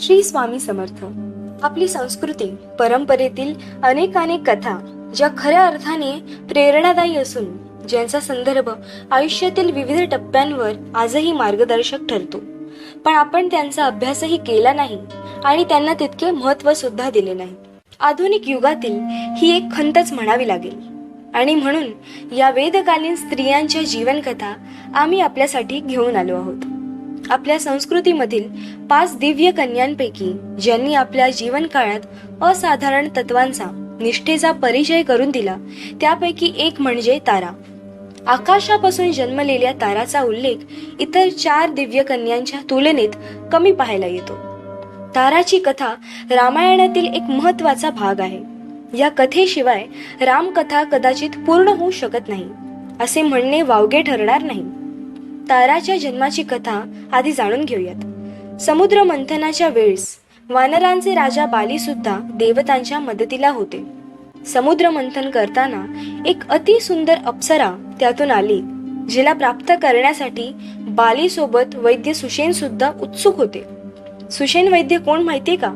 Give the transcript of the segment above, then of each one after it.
श्री स्वामी समर्थ. आपली संस्कृती परंपरेतील अनेक अनेक कथा ज्या खऱ्या अर्थाने प्रेरणादायी असून ज्यांचा संदर्भ आयुष्यातील विविध टप्प्यांवर आजही मार्गदर्शक ठरतो. पण आपण त्यांचा अभ्यासही केला नाही आणि त्यांना तितके महत्त्व सुद्धा दिले नाही. आधुनिक युगातील ही एक खंतच म्हणावी लागेल. आणि म्हणून या वेदकालीन स्त्रियांच्या जीवनकथा आम्ही आपल्यासाठी घेऊन आलो आहोत. आपल्या संस्कृतीमधील पाच दिव्य कन्यांपैकी ज्यांनी आपल्या जीवन काळात असाधारण तत्वांचा निष्ठेचा परिचय करून दिला त्यापैकी एक म्हणजे तारा. आकाशापासून जन्मलेल्या ताराचा उल्लेख इतर चार दिव्य कन्यांच्या तुलनेत कमी पाहायला येतो. ताराची कथा रामायणातील एक महत्त्वाचा भाग आहे. या कथेशिवाय रामकथा कदाचित पूर्ण होऊ शकत नाही असे म्हणणे वावगे ठरणार नाही. ताराच्या जन्माची कथा आधी जाणून घेऊयात. समुद्र मंथनाच्या वेळेस वानरांचे राजा बाली सुद्धा देवतांच्या मदतीला होते. समुद्र मंथन करताना एक अति सुंदर अप्सरा त्यातून आली जिला प्राप्त करण्यासाठी बाली सोबत वैद्य सुशेन सुद्धा उत्सुक होते. सुशेन वैद्य कोण माहितीये का?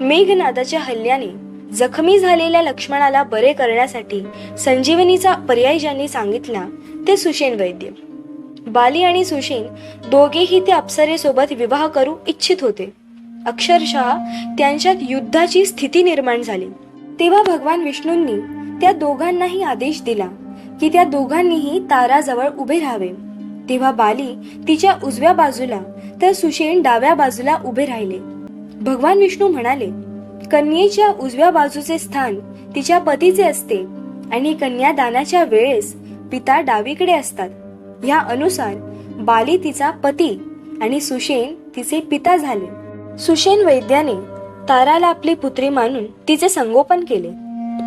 मेघनादाच्या हल्ल्याने जखमी झालेल्या लक्ष्मणाला बरे करण्यासाठी संजीवनीचा पर्याय ज्यांनी सांगितला ते सुशेन वैद्य. बाली आणि सुशीन दोघेही ते अप्सरेसोबत विवाह करू इच्छित होते. अक्षरशः त्यांच्यात युद्धाची स्थिती निर्माण झाली. तेव्हा भगवान विष्णूंनी त्या दोघांनाही आदेश दिला की त्या दोघांनीही ताराजवळ उभे राहावे. तेव्हा बाली तिच्या उजव्या बाजूला तर सुशेन डाव्या बाजूला उभे राहिले. भगवान विष्णू म्हणाले कन्येच्या उजव्या बाजूचे स्थान तिच्या पतीचे असते आणि कन्यादानाच्या वेळेस पिता डावीकडे असतात. या अनुसार बाली तिचा पती आणि सुशेन तिचे पिता झाले. सुशेन वैद्याने ताराला आपली पुत्री मानून तिचे संगोपन केले.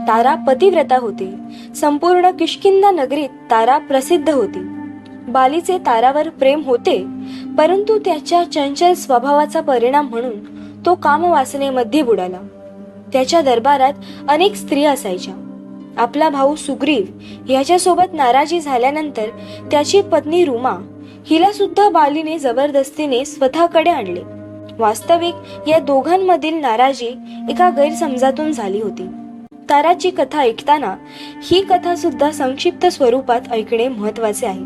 तारा पतिव्रता होती. संपूर्ण किशकिंदा नगरीत तारा प्रसिद्ध होती. बालीचे तारावर प्रेम होते परंतु त्याच्या चंचल स्वभावाचा परिणाम म्हणून तो कामवासनेमध्ये बुडाला. त्याच्या दरबारात अनेक स्त्रिया असायच्या. आपला भाऊ सुग्रीव याच्यासोबत नाराजी झाल्यानंतर त्याची पत्नी रुमा हिला सुद्धा बालीने जबरदस्तीने स्वतःकडे आणले. वास्तविक या दोघांमधील नाराजी एका गैरसमजातून झाली होती. ताराची कथा ऐकताना ही कथा सुद्धा संक्षिप्त स्वरूपात ऐकणे महत्त्वाचे आहे.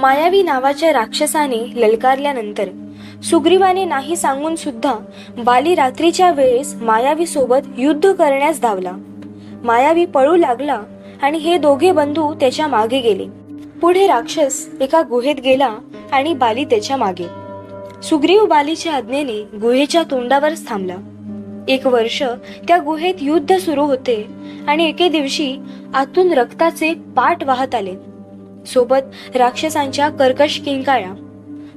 मायावी नावाच्या राक्षसाने ललकारल्यानंतर सुग्रीवाने नाही सांगून सुद्धा बाली रात्रीच्या वेळेस मायावी सोबत युद्ध करण्यास धावला. मायावी पळू लागला आणि हे दोघे बंधू त्याच्यामागे गेले. पुढे राक्षस एका गुहेत गेला आणि बाली त्याच्यामागे. सुग्रीव बालीच्या आज्ञेने गुहेच्या तोंडावरच थांबला. एक वर्ष त्या गुहेत युद्ध सुरू होते आणि एके दिवशी आतून रक्ताचे पाट वाहत आले. सोबत राक्षसांच्या कर्कश किंकाळ्या.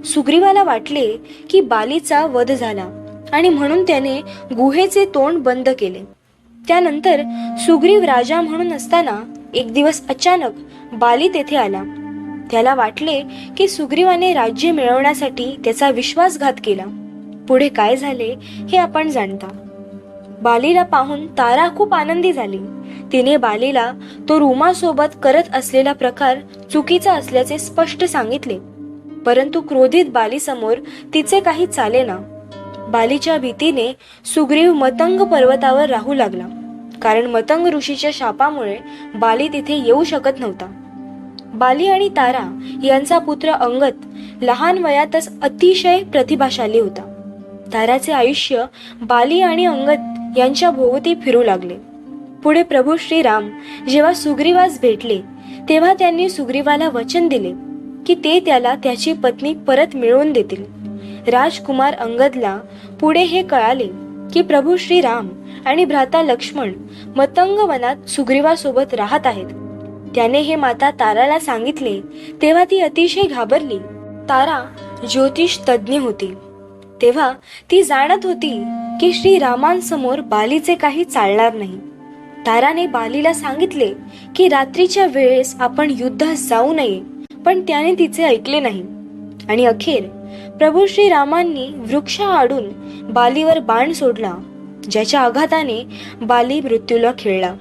सुग्रीवाला वाटले की बालीचा वध झाला आणि म्हणून त्याने गुहेचे तोंड बंद केले. त्यानंतर सुग्रीव राजा म्हणून असताना एक दिवस अचानक बाली तेथे आला. त्याला वाटले की सुग्रीवाने राज्य मिळवण्यासाठी त्याचा विश्वासघात केला. पुढे काय झाले हे आपण जाणता. बालीला पाहून तारा खूप आनंदी झाली. तिने बालीला तो रुमासोबत करत असलेला प्रकार चुकीचा असल्याचे स्पष्ट सांगितले. परंतु क्रोधित बालीसमोर तिचे काही चाले ना बालीच्या भीतीने सुग्रीव मतंग पर्वतावर राहू लागला. कारण मतंग ऋषीच्या शापामुळे बाली तिथे येऊ शकत नव्हता. बाली आणि तारा यांचा पुत्र अंगत लहान वयातच अतिशय प्रतिभाशाली होता. ताराचे आयुष्य बाली आणि अंगत यांच्या भोवती फिरू लागले. पुढे प्रभू श्रीराम जेव्हा सुग्रीवास भेटले तेव्हा त्यांनी सुग्रीवाला वचन दिले की ते त्याला त्याची पत्नी परत मिळवून देतील. राजकुमार अंगदला पुढे हे कळाले की प्रभू श्रीराम आणि भ्राता लक्ष्मण मतंग वनात सुग्रीवासोबत राहत आहेत. त्याने हे माता ताराला सांगितले तेव्हा ती अतिशय घाबरली. तारा ज्योतिष तज्ज्ञ होती. तेव्हा ती जाणत होती की श्री रामांसमोर बालीचे काही चालणार नाही. ताराने बालीला सांगितले की रात्रीच्या वेळेस आपण युद्धात जाऊ नये पण त्याने तिचे ऐकले नाही. आणि अखेर प्रभू श्रीरामांनी वृक्ष आडून बालीवर बाण सोडला ज्याच्या आघाताने बाली मृत्यूला खेळला.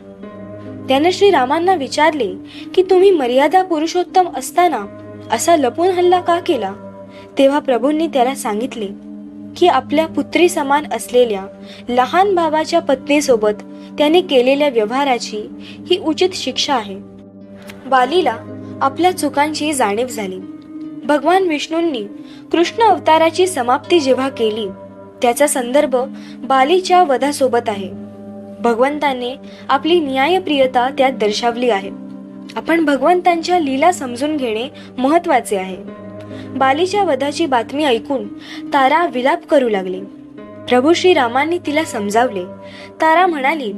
त्याने श्रीरामांना विचारले की तुम्ही मर्यादा पुरुषोत्तम असताना असा लपून हल्ला का केला? तेव्हा प्रभूंनी त्याला सांगितले की आपल्या पुत्री समान असलेल्या लहान भावाच्या पत्नीसोबत त्याने केलेल्या व्यवहाराची ही उचित शिक्षा आहे. बालीला आपल्या चुकांची जाणीव झाली. भगवान विष्णूंनी कृष्ण अवताराची समाप्ती जेव्हा केली त्याचा संदर्भ बालीच्या वधासोबत आहे. भगवंताने आपली न्यायप्रियता त्यात दर्शवली आहे. आपण भगवंतांच्या लीला समजून घेणे महत्त्वाचे आहे. बालीच्या वधाची बातमी ऐकून तारा विलाप करू लागली. प्रभू श्रीरामांनी तिला समजावले. तारा म्हणाली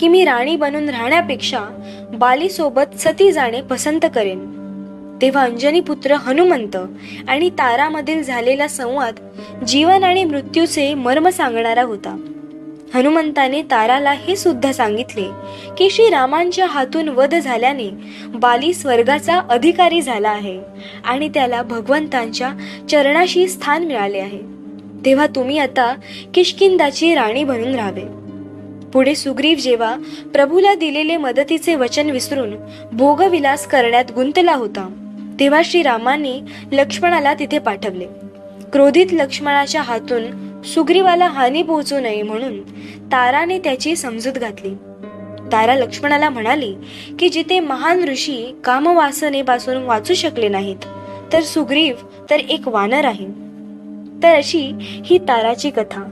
की मी राणी बनून राहण्यापेक्षा बालीसोबत सती जाणे पसंत करेन. तेव्हा अंजनी पुत्र हनुमंत आणि तारामधील झालेला संवाद जीवन आणि मृत्यूचे मर्म सांगणारा होता. हनुमंताने ताराला हे सुद्धा सांगितले की श्री रामांच्या हातून वध झाल्याने बाली स्वर्गाचा अधिकारी झाला आहे आणि त्याला भगवंतांच्या चरणाशी स्थान मिळाले आहे. तेव्हा तुम्ही आता किष्किंदाची राणी बनून राहावे. पुढे सुग्रीव जेव्हा प्रभूला दिलेले मदतीचे वचन विसरून भोगविलास करण्यात गुंतला होता. तेव्हा श्रीरामाने लक्ष्मणाला तिथे पाठवले. क्रोधित लक्ष्मणाच्या हातून सुग्रीवाला हानी पोहोचू नये म्हणून ताराने त्याची समजूत घातली. तारा लक्ष्मणाला म्हणाली की जिथे महान ऋषी कामवासनेपासून वाचू शकले नाहीत तर सुग्रीव तर एक वानर आहे. तर अशी ही ताराची कथा.